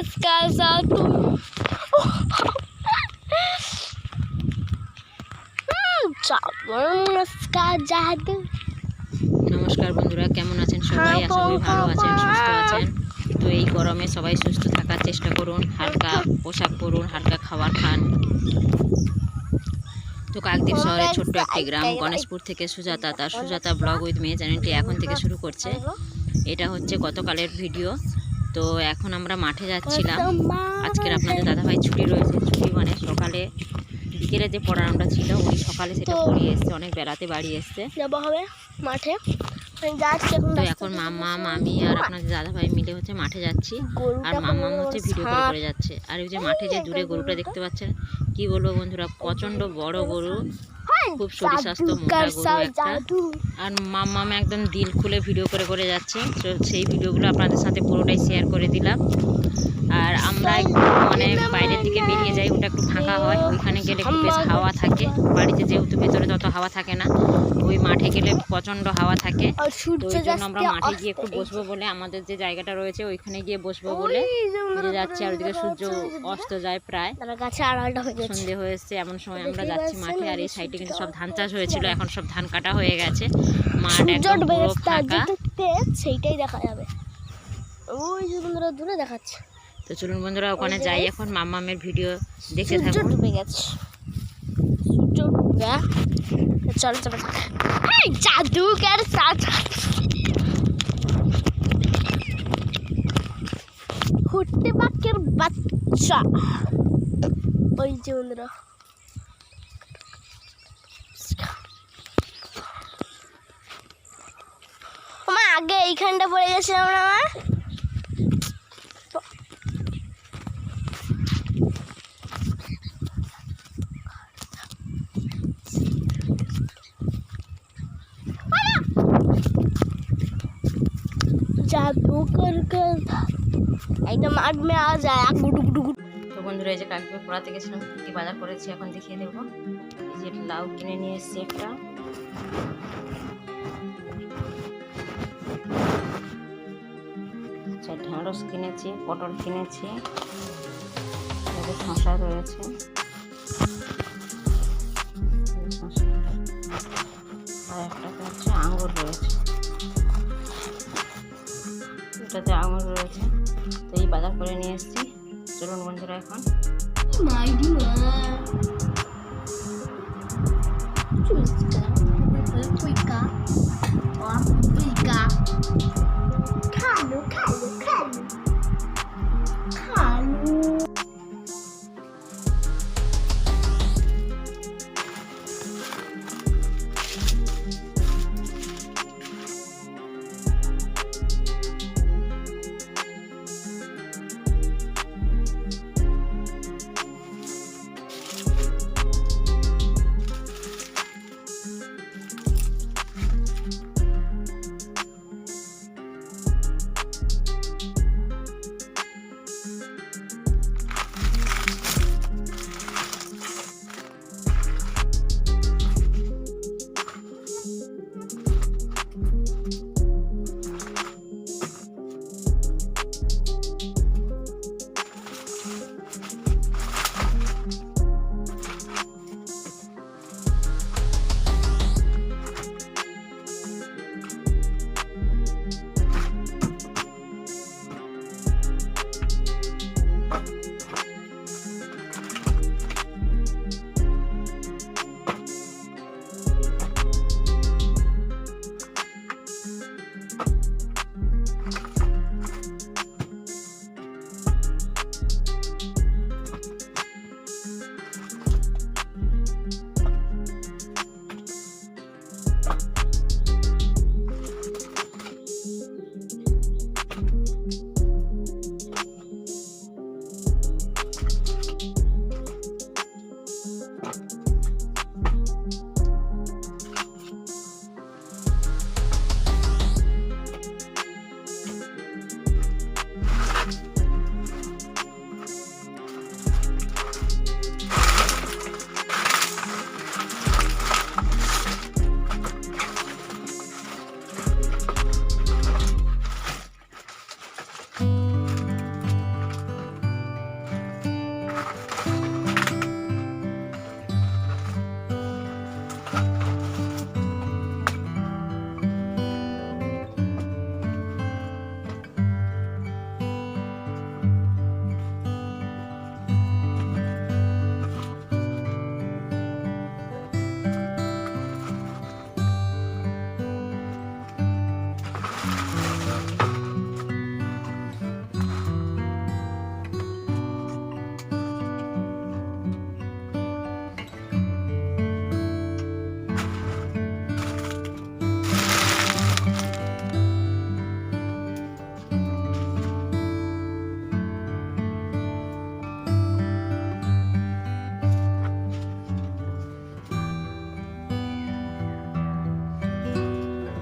сказати. сказати. নমস্কার বন্ধুরা কেমন আছেন সবাই আশা করি ভালো আছেন সুস্থ আছেন তো এই গরমে সবাই সুস্থ থাকার চেষ্টা করুন হালকা পোশাক পরুন হালকা খাবার খান তো কাকদ্বীপ শহরের ছোট্ট একটি গ্রাম গণেশপুর থেকে সুজাতা তার সুজাতা ব্লগ উইথ মেয়ে চ্যানেলটি এখন থেকে শুরু করছে এটা হচ্ছে গতকালের ভিডিও তো এখন আমরা মাঠে যাচ্ছিলাম। আজকের আপনাদের দাদাভাই ছুটি রয়েছে। ছুটি মানে সকালে বিকেলে যে পড়ানোটা ছিল ওই সকালে সেটা পড়িয়ে এসছে। অনেক বেলাতে বাড়ি এসছে। যাব হবে মাঠে। তো এখন মাম্মা মামি আর আপনাদের দাদা ভাই মিলে হচ্ছে মাঠে যাচ্ছি। আর পুরো হচ্ছে ভিডিও করে। করে যাচ্ছে। আর ওই যে মাঠে যে দূরে গরুটা দেখতে পাচ্ছেন কি বলব বন্ধুরা প্রচণ্ড বড় গরু। খুব শরীর স্বাস্থ্য মোটা গরু একটা। আর মাম্মা একদম দিল খুলে ভিডিও করে করে যাচ্ছে। তো সেই ভিডিওগুলো আপনাদের সাথে পুরোটাই শেয়ার করে দিলাম। আমরা একটু মানে বাইরের দিকে বেরিয়ে যাই ওটা একটু ফাঁকা হয়। ওইখানে গেলে একটু বেশ হাওয়া থাকে। বাড়িতে যেহেতু ভেতরে তত হাওয়া থাকে না ওই মাঠে গেলে প্রচণ্ড হাওয়া থাকে। ওই জন্য আমরা মাঠে গিয়ে একটু বসবো বলে আমাদের যে জায়গাটা রয়েছে ওইখানে গিয়ে বসবো বলে যাচ্ছি আর ওদিকে সূর্য অস্ত যায় প্রায়। হয়ে সন্ধে হয়েছে এমন সময় আমরা যাচ্ছি মাঠে আর এই সাইডে কিন্তু সব ধান চাষ হয়েছিল এখন সব ধান কাটা হয়ে গেছে। মাঠ একদম পুরো ফাঁকা। সেইটাই দেখা যাবে। ওই যে বন্ধুরা দূরে দেখাচ্ছে। তো চলুন বন্ধুরা ওখানে যাই এখন মাম্মামের ভিডিও সূর্য থাকুন। ডুবে গেছে। সূর্য ডুবে। চল চল এই জাদুকার সাথে? হুট্টে বাকের বাচ্চা। ওই যে বন্ধুরা। আমার আগে এইখানটা পড়ে গেছিলাম না আমার কুকুর একদম মাঠ মে আ যায় গুটু গুটু গুটু তো বন্ধুরা, এই যে কালকে পড়াতে গেছিলাম কি বাজার করেছি, এখন দেখিয়ে দেবো। এই যে লাউ কিনে নিয়ে এসেছি একটা। আচ্ছা ঢেঁড়স কিনেছি, পটল কিনেছি। শসা রয়েছে। এটাতে আঙুর রয়েছে। তো এই বাজার করে নিয়ে এসেছি। চলুন বন্ধুরা এখন।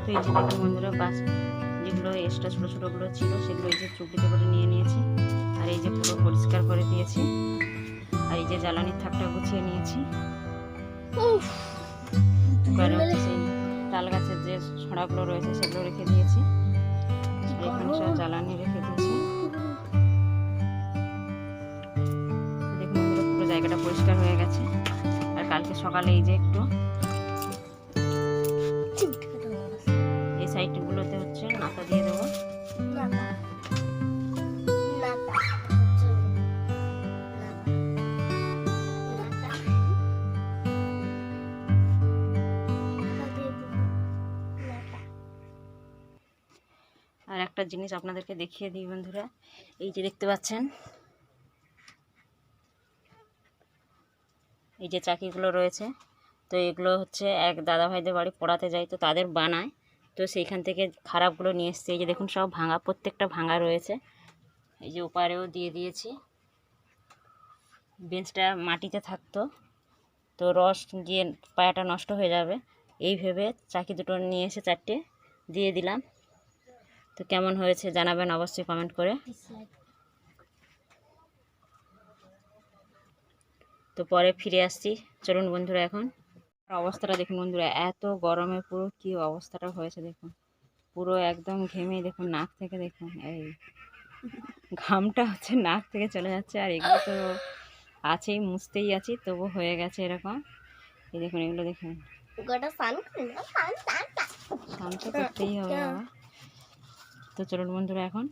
তো এই যে দেখুন বন্ধুরা বাস যেগুলো এক্সট্রা ছোটো ছোটোগুলো ছিল সেগুলো এই যে চুবড়িতে করে নিয়ে নিয়েছি। আর এই যে পুরো পরিষ্কার করে দিয়েছি। আর এই যে জ্বালানির থাকটা গুছিয়ে নিয়েছি। সেই তাল গাছের যে ছড়াগুলো রয়েছে সেগুলো রেখে দিয়েছি। এখানে সব জ্বালানি রেখে দিয়েছি। দেখুন পুরো জায়গাটা পরিষ্কার হয়ে গেছে। আর কালকে সকালে এই যে একটু একটা জিনিস আপনাদেরকে দেখিয়ে দিই বন্ধুরা। এই যে দেখতে পাচ্ছেন। এই যে চাকিগুলো রয়েছে। তো এগুলো হচ্ছে এক দাদা ভাইদের বাড়ি পড়াতে যাই তো তাদের বানায়। তো সেইখান থেকে খারাপগুলো নিয়ে এসছে। এই যে দেখুন, সব ভাঙা, প্রত্যেকটা ভাঙা রয়েছে। এই যে ওপারেও দিয়ে দিয়েছি। বেঞ্চটা মাটিতে থাকতো। তো রস গিয়ে পায়াটা নষ্ট হয়ে যাবে। এই ভেবে চাকি দুটো নিয়ে এসে চারটে দিয়ে দিলাম। তো কেমন হয়েছে জানাবেন অবশ্যই কমেন্ট করে। তো পরে ফিরে আসছি। চলুন বন্ধুরা এখন। অবস্থাটা দেখুন বন্ধুরা এত গরমে পুরো কি অবস্থাটা হয়েছে দেখুন। পুরো একদম ঘেমে দেখুন নাক থেকে দেখুন এই ঘামটা হচ্ছে নাক থেকে চলে যাচ্ছে। আর এগুলো তো আছেই মুছতেই আছি তবু হয়ে গেছে এরকম। এই দেখুন এগুলো দেখুন। স্নান তো করতেই হবে বাবা। তো চলুন বন্ধুরা এখন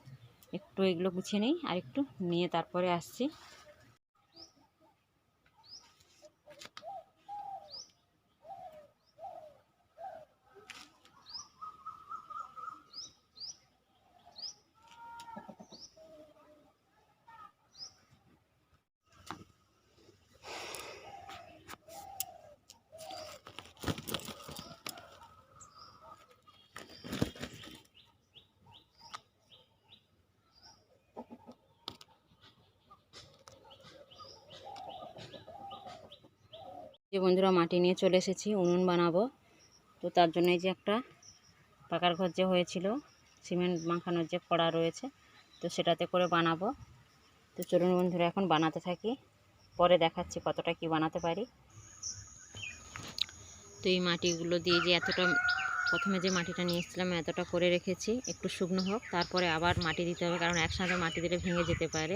একটু এগুলো গুছিয়ে নিই আর একটু নিয়ে তারপরে আসছি। যে বন্ধুরা মাটি নিয়ে চলে এসেছি, উনুন বানাবো। তো তার জন্য এই যে একটা পাকার ঘর যে হয়েছিল, সিমেন্ট মাখানোর যে কড়া রয়েছে, তো সেটাতে করে বানাবো। তো চলুন বন্ধুরা, এখন বানাতে থাকি। পরে দেখাচ্ছি কতটা কি বানাতে পারি। তো এই মাটিগুলো দিয়ে যে এতটা, প্রথমে যে মাটিটা নিয়ে এসেছিলাম, এতটা করে রেখেছি। একটু শুকনো হোক, তারপরে আবার মাটি দিতে হবে, কারণ একসাথে মাটি দিলে ভেঙে যেতে পারে।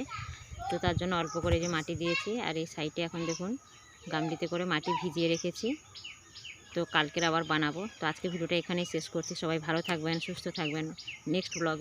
তো তার জন্য অল্প করে যে মাটি দিয়েছি, আর এই সাইডে এখন দেখুন গামলিতে করে মাটি ভিজিয়ে রেখেছি। তো কালকের আবার বানাবো। তো আজকে ভিডিওটা এখানেই শেষ করছি। সবাই ভালো থাকবেন, সুস্থ থাকবেন। নেক্সট ব্লগে